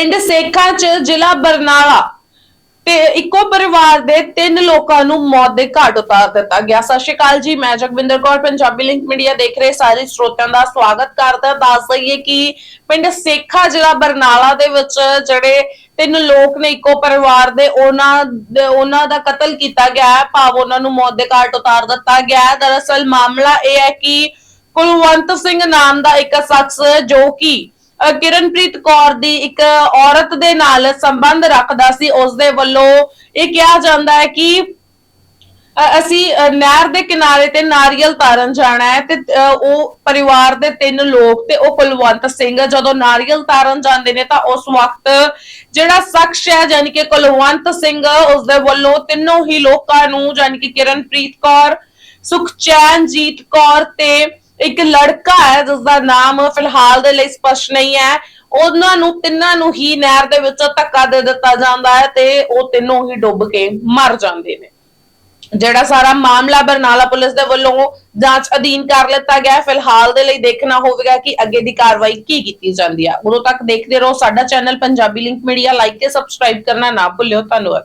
ਪਿੰਡ ਸੇਖਾਂ 'ਚ ਜ਼ਿਲ੍ਹਾ ਬਰਨਾਲਾ ਤੇ ਇੱਕੋ ਪਰਿਵਾਰ ਦੇ ਤਿੰਨ ਲੋਕਾਂ ਨੂੰ ਮੌਤ ਦੇ ਘਾਟ ਉਤਾਰ ਦਿੱਤਾ ਗਿਆ। ਸਤਿ ਸ਼੍ਰੀ ਅਕਾਲ ਜੀ, ਮੈਂ ਜਗਵਿੰਦਰ ਕੌਰ, ਪੰਜਾਬੀ ਲਿੰਕ ਮੀਡੀਆ ਦੇਖ ਰਹੇ ਸਾਰੇ ਸਰੋਤਿਆਂ ਦਾ ਸਵਾਗਤ ਕਰਦਾ ਦੱਸ ਦਈਏ ਕਿ ਪਿੰਡ ਸੇਖਾ, ਜ਼ਿਲ੍ਹਾ ਬਰਨਾਲਾ ਦੇ ਵਿੱਚ ਜਿਹੜੇ ਤਿੰਨ ਲੋਕ ਨੇ ਇੱਕੋ ਪਰਿਵਾਰ ਦੇ, ਉਹਨਾਂ ਉਹਨਾਂ ਦਾ ਕਤਲ ਕੀਤਾ ਗਿਆ ਹੈ। ਭਾਵ ਉਹਨਾਂ ਨੂੰ ਮੌਤ ਦੇ ਘਾਟ ਉਤਾਰ ਦਿੱਤਾ ਗਿਆ ਹੈ। ਦਰਅਸਲ ਮਾਮਲਾ ਇਹ ਹੈ ਕਿ ਕੁਲਵੰਤ ਸਿੰਘ ਨਾਮ ਦਾ ਇੱਕ ਸ਼ਖਸ ਜੋ ਕਿ ਕਿਰਨਪ੍ਰੀਤ ਕੌਰ ਦੀ ਇੱਕ ਔਰਤ ਦੇ ਨਾਲ ਸੰਬੰਧ ਰੱਖਦਾ ਸੀ ਉਸ ਦੇ ਵੱਲੋਂ ਇਹ ਕਿਹਾ ਜਾਂਦਾ ਹੈ ਕਿ ਅਸੀਂ ਨਹਿਰ ਦੇ ਕਿਨਾਰੇ ਤੇ ਨਾਰੀਅਲ ਤਾਰਨ ਜਾਣਾ ਹੈ ਤੇ ਉਹ ਪਰਿਵਾਰ ਦੇ ਤਿੰਨ ਲੋਕ ਤੇ ਉਹ ਕੁਲਵੰਤ ਸਿੰਘ ਜਦੋਂ ਨਾਰੀਅਲ ਤਾਰਨ ਜਾਂਦੇ ਨੇ ਤਾਂ ਉਸ ਵਕਤ ਜਿਹੜਾ ਸ਼ਖਸ ਹੈ ਯਾਨੀ ਕਿ ਕੁਲਵੰਤ ਸਿੰਘ ਉਸ ਦੇ ਵੱਲੋਂ ਤਿੰਨੋਂ ਹੀ ਲੋਕਾਂ ਨੂੰ ਯਾਨੀ ਕਿ ਕਿਰਨਪ੍ਰੀਤ ਕੌਰ, ਸੁਖਚੈਨਜੀਤ ਕੌਰ ਤੇ ਇੱਕ ਲੜਕਾ ਹੈ ਜਿਸ ਦਾ ਨਾਮ ਫਿਲਹਾਲ ਦੇ ਲਈ ਸਪਸ਼ਟ ਨਹੀਂ ਹੈ। ਉਹਨਾਂ ਨੂੰ, ਤਿੰਨਾਂ ਨੂੰ ਹੀ ਨਹਿਰ ਦੇ ਵਿੱਚ ਧੱਕਾ ਦੇ ਦਿੱਤਾ ਜਾਂਦਾ ਹੈ ਤੇ ਉਹ ਤਿੰਨੋਂ ਹੀ ਡੁੱਬ ਕੇ ਮਰ ਜਾਂਦੇ ਨੇ। ਜਿਹੜਾ ਸਾਰਾ ਮਾਮਲਾ ਬਰਨਾਲਾ ਪੁਲਿਸ ਦੇ ਵੱਲੋਂ ਜਾਂਚ ਅਧੀਨ ਕਰ ਲਿੱਤਾ ਗਿਆ ਫਿਲਹਾਲ ਦੇ ਲਈ ਦੇਖਣਾ ਹੋਵੇਗਾ ਕਿ ਅੱਗੇ ਦੀ ਕਾਰਵਾਈ ਕੀ ਕੀਤੀ ਜਾਂਦੀ ਹੈ ਉਦੋਂ ਤੱਕ ਦੇਖਦੇ ਰਹੋ ਸਾਡਾ channel Punjabi link media. Like ਤੇ ਸਬਸਕ੍ਰਾਈਬ ਕਰਨਾ ਨਾ ਭੁੱਲਿਓ। ਧੰਨਵਾਦ।